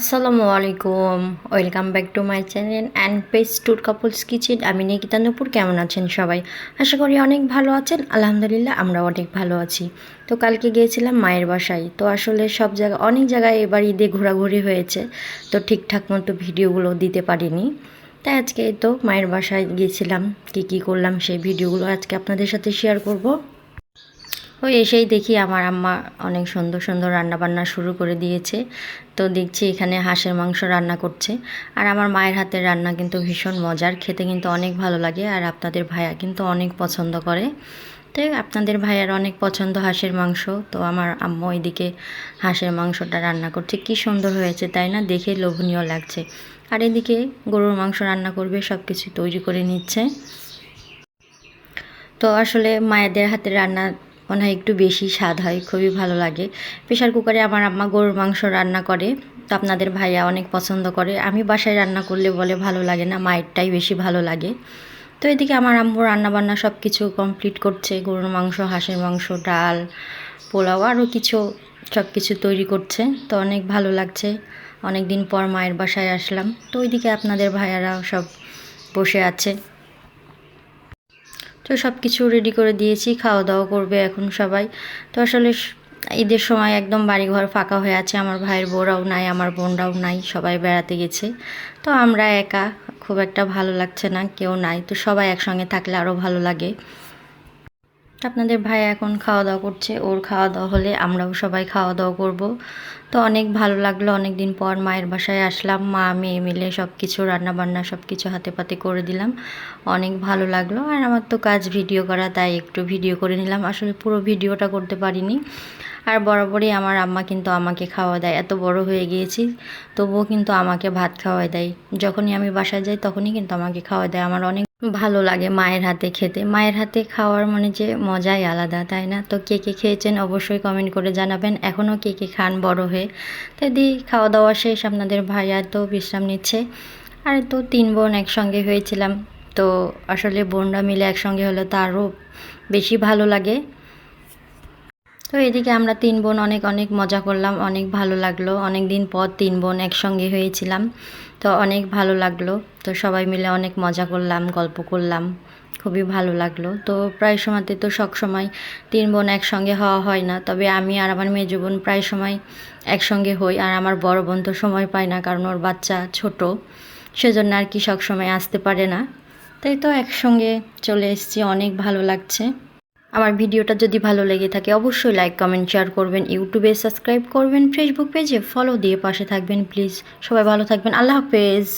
আসসালামু আলাইকুম। Welcome back to my channel and page tour couples kitchen আমি নিকিতা নুপুর, কেমন আছেন সবাই? আশা করি অনেক ভালো আছেন। আলহামদুলিল্লাহ আমরা অনেক ভালো আছি। তো কালকে গিয়েছিলাম মায়ের বাসায়। তো আসলে সব জায়গায় অনেক জায়গায় এবার ঈদে ঘোরাঘুরি হয়েছে। তো ঠিকঠাক মতো ভিডিওগুলো দিতে পারিনি। তাই আজকে তো মায়ের বাসায় গিয়েছিলাম। কী কী করলাম সেই ভিডিওগুলো আজকে আপনাদের সাথে শেয়ার করব। ওই এসেই দেখি আমার আম্মা অনেক সুন্দর সুন্দর রান্না বান্না শুরু করে দিয়েছে। তো দেখছি এখানে হাঁসের মাংস রান্না করছে। আর আমার মায়ের হাতের রান্না কিন্তু ভীষণ মজার, খেতে কিন্তু অনেক ভালো লাগে আর আপনাদের ভাইয়া কিন্তু অনেক পছন্দ করে। তো আপনাদের ভাইয়ার অনেক পছন্দ হাঁসের মাংস, তো আমার আম্মু ওইদিকে হাঁসের মাংসটা রান্না করছে। কি সুন্দর হয়েছে, তাই না? দেখে লোভনীয় লাগছে। আর এদিকে গরুর মাংস রান্না করবে সব কিছু তৈরি করে নিচ্ছে। তো আসলে মায়েদের হাতের রান্না মনে হয় একটু বেশি স্বাদ হয়, খুবই ভালো লাগে। প্রেশার কুকারে আমার আম্মা গরুর মাংস রান্না করে, তো আপনাদের ভাইয়া অনেক পছন্দ করে। আমি বাসায় রান্না করলে বলে ভালো লাগে না, মায়েরটাই বেশি ভালো লাগে। তো এদিকে আমার আম্মু রান্নাবান্না সব কিছু কমপ্লিট করছে, গরুর মাংস, হাঁসের মাংস, ডাল, পোলাও, আরও কিছু সব কিছু তৈরি করছে। তো অনেক ভালো লাগছে অনেক দিন পর মায়ের বাসায় আসলাম। তো ওইদিকে আপনাদের ভাইয়ারা সব বসে আছে। তো সব কিছু রেডি করে দিয়েছি খাওয়া দাওয়া করবে এখন সবাই। তো আসলে ঈদের সময় একদম বাড়ি ঘর ফাঁকা হয়ে আছে, আমার ভাইয়ের বউরাও নাই, আমার বোনরাও নাই, সবাই বেড়াতে গেছে। তো আমরা একা, খুব একটা ভালো লাগছে না, কেউ নাই। তো সবাই একসঙ্গে থাকলে আরও ভালো লাগে। আপনাদের ভাই এখন খাওয়া দাওয়া করছে, ওর খাওয়া দাওয়া হলে আমরাও সবাই খাওয়া দাওয়া করব। তো অনেক ভালো লাগল অনেক দিন পর মায়ের বাসায় আসলাম, মা, মেয়ে মিলে সব কিছু রান্নাবান্না সব কিছু হাতে পাতে করে দিলাম। অনেক ভালো লাগল, আর আমার তো কাজ ভিডিও করা, তাই একটু ভিডিও করে নিলাম। আসলে পুরো ভিডিওটা করতে পারিনি। আর বরাবরই আমার আম্মা কিন্তু আমাকে খাওয়া দেয়, এত বড় হয়ে গিয়েছি, তবুও কিন্তু আমাকে ভাত খাওয়া দেয়। যখনই আমি বাসায় যাই, তখনই কিন্তু আমাকে খাওয়া দেয়। আমার অনেক ভালো লাগে মায়ের হাতে খেতে। মায়ের হাতে খাওয়ার মানে যে মজাই আলাদা, তাই না? তো কে কে খেয়েছেন অবশ্যই কমেন্ট করে জানাবেন। এখনও কে কে খান বড় হয়ে। তাই দি খাওয়া দাওয়া শেষ, আপনাদের ভাইয়া তো বিশ্রাম নিচ্ছে। আর তো তিন বোন একসঙ্গে হয়েছিলাম। তো আসলে বোনরা মিলে একসঙ্গে হলে তো আরও বেশি ভালো লাগে। তো এদিকে আমরা তিন বোন অনেক অনেক মজা করলাম, অনেক ভালো লাগল। অনেক দিন পর তিন বোন একসঙ্গে হয়েছিলাম। তো অনেক ভালো লাগল। তো সবাই মিলে অনেক মজা করলাম, গল্প করলাম। খুবই ভালো লাগল। তো প্রায় সময়তে তো সব সময় তিন বোন একসঙ্গে হওয়া হয় না। তবে আমি আর আমার মেজো বোন প্রায় সময় একসঙ্গে হই। আর আমার বড় বোন তো সময় পায় না, কারণ ওর বাচ্চা ছোট। সেজন্য আর কি সব সময় আসতে পারে না। তাই তো একসঙ্গে চলে এসেছি। অনেক ভালো লাগছে। আমার ভিডিওটা যদি ভালো লেগে থাকে, অবশ্যই লাইক কমেন্ট শেয়ার করবেন, ইউটিউবে সাবস্ক্রাইব করবেন ফেসবুক পেজে ফলো দিয়ে পাশে থাকবেন প্লিজ সবাই ভালো থাকবেন। আল্লাহ হাফেজ।